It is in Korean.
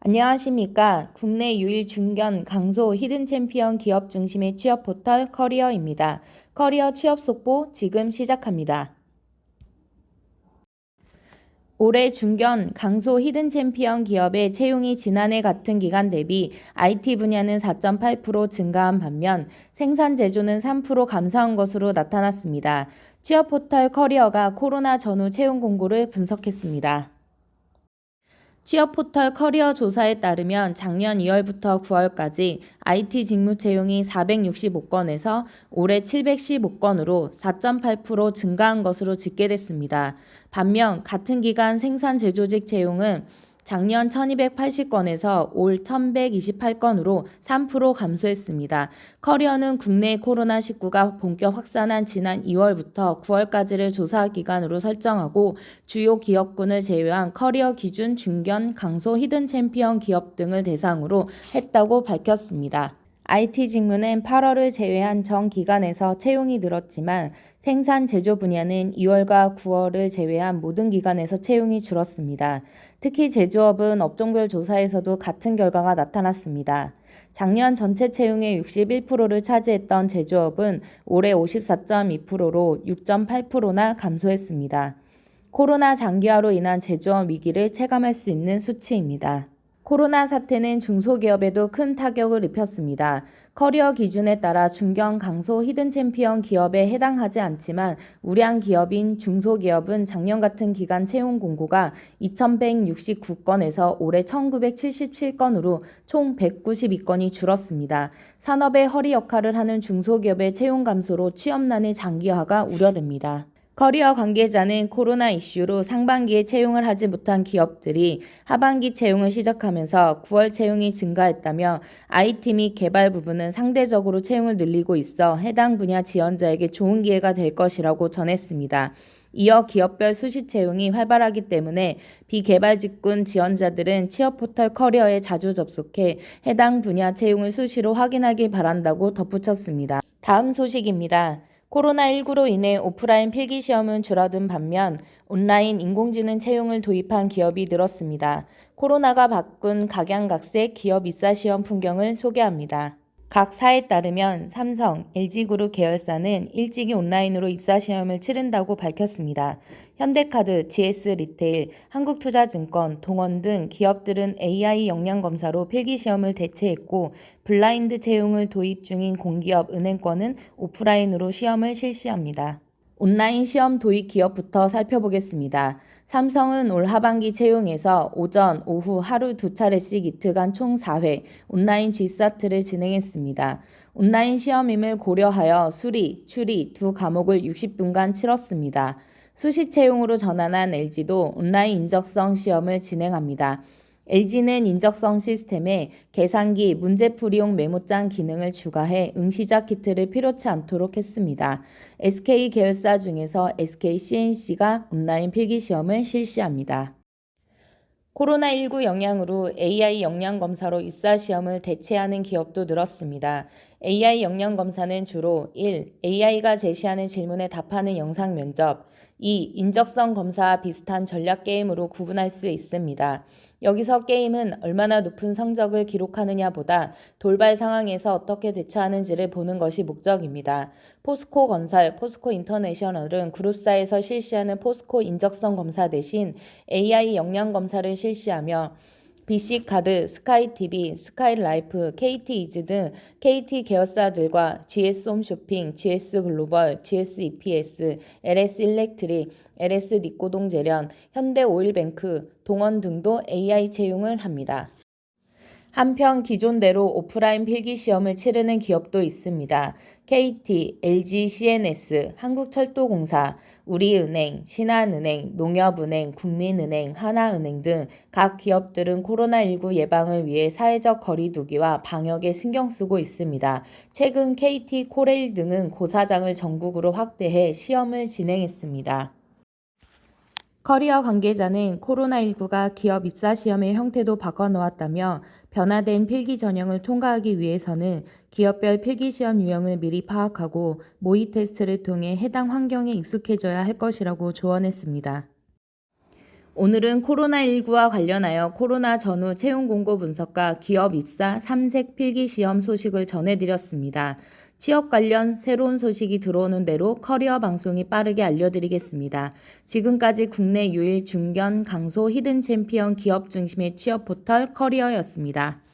안녕하십니까. 국내 유일 중견 강소 히든 챔피언 기업 중심의 취업 포털 커리어입니다. 커리어 취업 속보 지금 시작합니다. 올해 중견 강소 히든 챔피언 기업의 채용이 지난해 같은 기간 대비 IT 분야는 4.8% 증가한 반면 생산 제조는 3% 감소한 것으로 나타났습니다. 취업 포털 커리어가 코로나 전후 채용 공고를 분석했습니다. 취업 포털 커리어 조사에 따르면 작년 2월부터 9월까지 IT 직무 채용이 465건에서 올해 715건으로 4.8% 증가한 것으로 집계됐습니다. 반면 같은 기간 생산 제조직 채용은 작년 1280건에서 올 1128건으로 3% 감소했습니다. 커리어는 국내 코로나19가 본격 확산한 지난 2월부터 9월까지를 조사 기간으로 설정하고 주요 기업군을 제외한 커리어 기준 중견, 강소, 히든 챔피언 기업 등을 대상으로 했다고 밝혔습니다. IT 직무는 8월을 제외한 전 기간에서 채용이 늘었지만 생산 제조 분야는 2월과 9월을 제외한 모든 기간에서 채용이 줄었습니다. 특히 제조업은 업종별 조사에서도 같은 결과가 나타났습니다. 작년 전체 채용의 61%를 차지했던 제조업은 올해 54.2%로 6.8%나 감소했습니다. 코로나 장기화로 인한 제조업 위기를 체감할 수 있는 수치입니다. 코로나 사태는 중소기업에도 큰 타격을 입혔습니다. 커리어 기준에 따라 중견 강소 히든 챔피언 기업에 해당하지 않지만 우량 기업인 중소기업은 작년 같은 기간 채용 공고가 2169건에서 올해 1977건으로 총 192건이 줄었습니다. 산업의 허리 역할을 하는 중소기업의 채용 감소로 취업난의 장기화가 우려됩니다. 커리어 관계자는 코로나 이슈로 상반기에 채용을 하지 못한 기업들이 하반기 채용을 시작하면서 9월 채용이 증가했다며 및 개발 부분은 상대적으로 채용을 늘리고 있어 해당 분야 지원자에게 좋은 기회가 될 것이라고 전했습니다. 이어 기업별 수시 채용이 활발하기 때문에 비개발 직군 지원자들은 취업 포털 커리어에 자주 접속해 해당 분야 채용을 수시로 확인하길 바란다고 덧붙였습니다. 다음 소식입니다. 코로나19로 인해 오프라인 필기 시험은 줄어든 반면 온라인 인공지능 채용을 도입한 기업이 늘었습니다. 코로나가 바꾼 각양각색 기업 입사 시험 풍경을 소개합니다. 각 사에 따르면 삼성, LG그룹 계열사는 일찍이 온라인으로 입사시험을 치른다고 밝혔습니다. 현대카드, GS리테일, 한국투자증권, 동원 등 기업들은 AI 역량검사로 필기시험을 대체했고 블라인드 채용을 도입 중인 공기업 은행권은 오프라인으로 시험을 실시합니다. 온라인 시험 도입 기업부터 살펴보겠습니다. 삼성은 올 하반기 채용에서 오전, 오후 하루 두 차례씩 이틀간 총 4회 온라인 G사트를 진행했습니다. 온라인 시험임을 고려하여 수리, 추리 두 과목을 60분간 치렀습니다. 수시 채용으로 전환한 LG도 온라인 인적성 시험을 진행합니다. LG는 인적성 시스템에 계산기, 문제풀이용 메모장 기능을 추가해 응시자 키트를 필요치 않도록 했습니다. SK 계열사 중에서 SK CNC가 온라인 필기시험을 실시합니다. 코로나19 영향으로 AI 역량 검사로 입사 시험을 대체하는 기업도 늘었습니다. AI 역량 검사는 주로 1. AI가 제시하는 질문에 답하는 영상 면접, 2. 인적성 검사와 비슷한 전략 게임으로 구분할 수 있습니다. 여기서 게임은 얼마나 높은 성적을 기록하느냐 보다 돌발 상황에서 어떻게 대처하는지를 보는 것이 목적입니다. 포스코 건설, 포스코 인터내셔널은 그룹사에서 실시하는 포스코 인적성 검사 대신 AI 역량 검사를 실시하며 BC카드, 스카이TV, 스카이라이프, KT이즈 등 KT 계열사들과 GS홈쇼핑, GS글로벌, GSEPS, LS일렉트릭, LS니코동재련, 현대오일뱅크, 동원 등도 AI 채용을 합니다. 한편 기존대로 오프라인 필기 시험을 치르는 기업도 있습니다. KT, LG CNS, 한국철도공사, 우리은행, 신한은행, 농협은행, 국민은행, 하나은행 등 각 기업들은 코로나19 예방을 위해 사회적 거리두기와 방역에 신경 쓰고 있습니다. 최근 KT, 코레일 등은 고사장을 전국으로 확대해 시험을 진행했습니다. 커리어 관계자는 코로나19가 기업 입사 시험의 형태도 바꿔놓았다며 변화된 필기 전형을 통과하기 위해서는 기업별 필기 시험 유형을 미리 파악하고 모의 테스트를 통해 해당 환경에 익숙해져야 할 것이라고 조언했습니다. 오늘은 코로나19와 관련하여 코로나 전후 채용 공고 분석과 기업 입사 삼색 필기 시험 소식을 전해드렸습니다. 취업 관련 새로운 소식이 들어오는 대로 커리어 방송이 빠르게 알려드리겠습니다. 지금까지 국내 유일 중견 강소 히든 챔피언 기업 중심의 취업 포털 커리어였습니다.